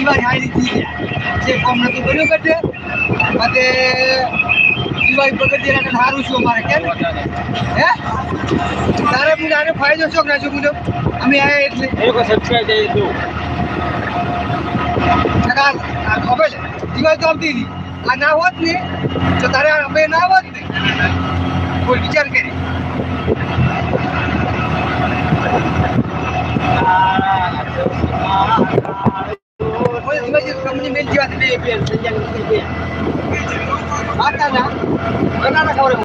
દિવાળી હારી થઈ ગયા જે કોમ નતું કર્યું કરજે માટે દિવાળી પ્રગતિ રાખે સારું છું અમારે કેમ હે તારે હું આને ફાયદો છો ના છું મુજબ અમે આવ્યા એટલે એ લોકો સબસ્ક્રાઇબ કરી દો ખબર છે દિવાળી તો આવતી હતી આ ના હોત ને તો તારે અમે ના હોત ને કોઈ વિચાર કરી కంపెనీ మీరు జీవితం అయిపోయాను సంజయ్ అయిపోయాను మాట్లాడినా కవర్